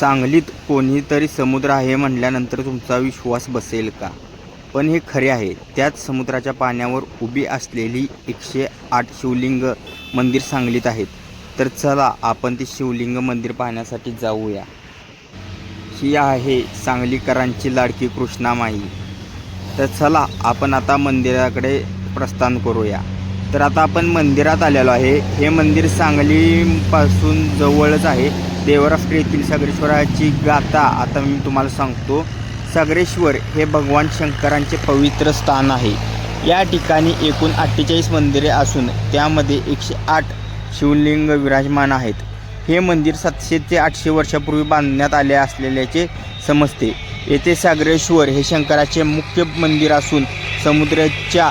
सांगलीत कोणीतरी समुद्र आहे म्हटल्यानंतर तुमचा विश्वास बसेल का? पण हे खरे आहे. त्याच समुद्राच्या पाण्यावर उभी असलेली एकशे आठ शिवलिंग मंदिर सांगलीत आहेत. तर चला आपण ते शिवलिंग मंदिर पाहण्यासाठी जाऊया. ही आहे सांगलीकरांची लाडकी कृष्णामाई. तर चला आपण आता मंदिराकडे प्रस्थान करूया. तर आता आपण मंदिरात आलेलो आहे. हे मंदिर सांगलीपासून जवळच आहे. देवराष्ट्र येथील सागरेश्वराची गाथा आता मी तुम्हाला सांगतो. सागरेश्वर हे भगवान शंकरांचे पवित्र स्थान आहे. या ठिकाणी एकूण अठ्ठेचाळीस मंदिरे असून त्यामध्ये एकशे आठ शिवलिंग विराजमान आहेत. हे मंदिर सातशे ते आठशे वर्षापूर्वी बांधण्यात आले असलेल्याचे समजते. येथे सागरेश्वर हे शंकराचे मुख्य मंदिर असून समुद्राच्या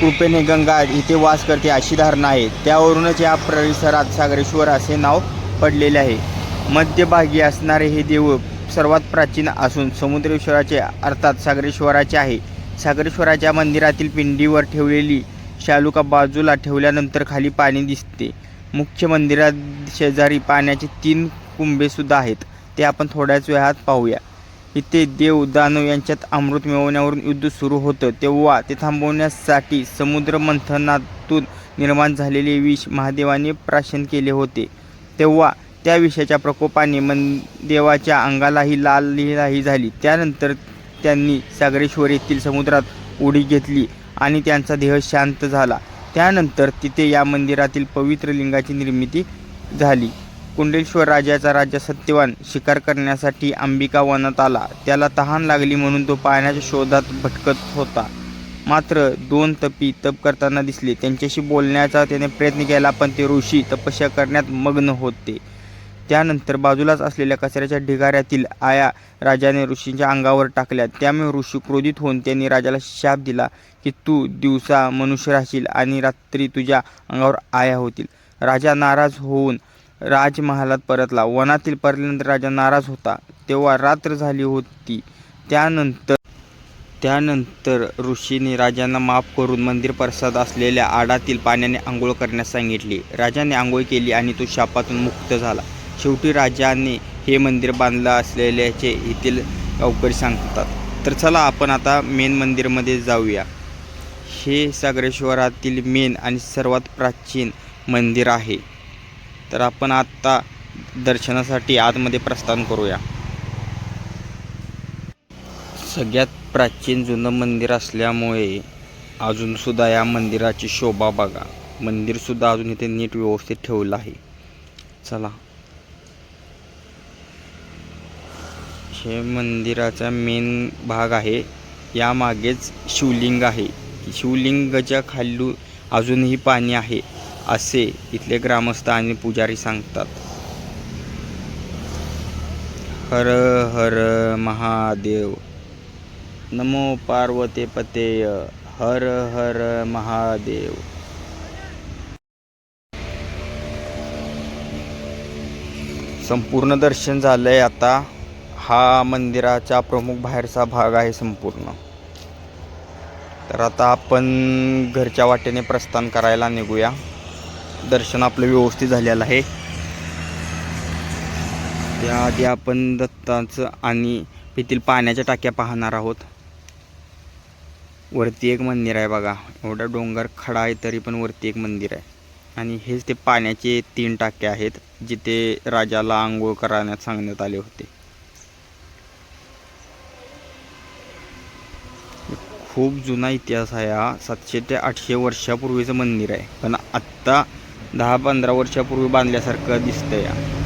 कृपेने गंगा इथे वास करते अशी धारणा आहे. त्यावरूनच या परिसरात सागरेश्वर असे नाव पडलेले आहे. मध्यभागी असणारे हे देऊळ सर्वात प्राचीन असून समुद्रेश्वराचे अर्थात सागरेश्वराचे आहे. सागरेश्वराच्या मंदिरातील पिंडीवर ठेवलेली शालुका बाजूला ठेवल्यानंतर खाली पाणी दिसते. मुख्य मंदिरात शेजारी पाण्याचे तीन कुंभेसुद्धा आहेत. ते आपण थोड्याच वेळात पाहूया. इथे देव दानव यांच्यात अमृत मिळवण्यावरून युद्ध सुरू होतं. तेव्हा ते थांबवण्यासाठी समुद्र मंथनातून निर्माण झालेले विष महादेवाने प्राशन केले होते. तेव्हा त्या विषाच्या प्रकोपाने मन देवाच्या अंगालाही लाल लिहिलाही झाली. त्यानंतर त्यांनी सागरेश्वर येथील समुद्रात उडी घेतली आणि त्यांचा देह शांत झाला. त्यानंतर तिथे या मंदिरातील पवित्र लिंगाची निर्मिती झाली. कुंडेश्वर राजाचा राजा सत्यवान शिकार करण्यासाठी अंबिका वनात आला. त्याला तहान लागली म्हणून तो पाण्याच्या शोधात भटकत होता. मात्र दोन तपी तप करताना दिसले. त्यांच्याशी बोलण्याचा त्याने प्रयत्न केला पण ते ऋषी तपस्या करण्यात मग्न होते. त्यानंतर बाजूलाच असलेल्या कचऱ्याच्या ढिगाऱ्यातील आया राजाने ऋषींच्या अंगावर टाकल्या. त्यामुळे ऋषी क्रोधित होऊन त्यांनी राजाला शाप दिला की तू दिवसा मनुष्य राहशील आणि रात्री तुझ्या अंगावर आया होतील. राजा नाराज होऊन राजमहालात परतला. वनातील परल्यानंतर राजा नाराज होता. तेव्हा रात्र झाली होती. त्यानंतर त्यानंतर ऋषीने राजांना माफ करून मंदिर प्रसाद असलेल्या आडातील पाण्याने आंघोळ करण्यास सांगितले. राजाने आंघोळ केली आणि तो शापातून मुक्त झाला. शेवटी राजाने हे मंदिर बांधलं असलेल्याचे येथील गावकरी सांगतात. तर चला आपण आता मेन मंदिरमध्ये जाऊया. हे सागरेश्वरातील मेन आणि सर्वात प्राचीन मंदिर आहे. तर आपण आत्ता दर्शनासाठी आतमध्ये प्रस्थान करूया. सगळ्यात प्राचीन जुनं मंदिर असल्यामुळे अजूनसुद्धा या मंदिराची शोभा बघा. मंदिरसुद्धा अजून इथे नीट व्यवस्थित ठेवलं आहे. चला. हे मंदिराचा मेन भाग आहे. यामागेच शिवलिंग आहे. शिवलिंगाच्या खालू अजूनही पाणी आहे असे इथले ग्रामस्थ आणि पुजारी सांगतात. हर हर महादेव. नमो पार्वते पतेय हर हर महादेव. संपूर्ण दर्शन झालंय आता. हा मंदिराचा प्रमुख बाहेरचा भाग आहे संपूर्ण. तर आता आपण घरच्या वाटेने प्रस्थान करायला निघूया. दर्शन आपलं व्यवस्थित झालेलं आहे. त्याआधी आपण दत्ताचं आणि येथील पाण्याच्या टाक्या पाहणार आहोत. वरती एक मंदिर आहे बघा. एवढा डोंगर खडा आहे तरी पण वरती एक मंदिर आहे. आणि हेच ते पाण्याचे तीन टाके आहेत जिथे राजाला आंघोळ करण्यात सांगण्यात आले होते. खूप जुना इतिहास आहे हा. सातशे ते आठशे वर्षापूर्वीचं मंदिर आहे. पण आत्ता दहा पंधरा वर्षापूर्वी बांधल्यासारखं दिसतं या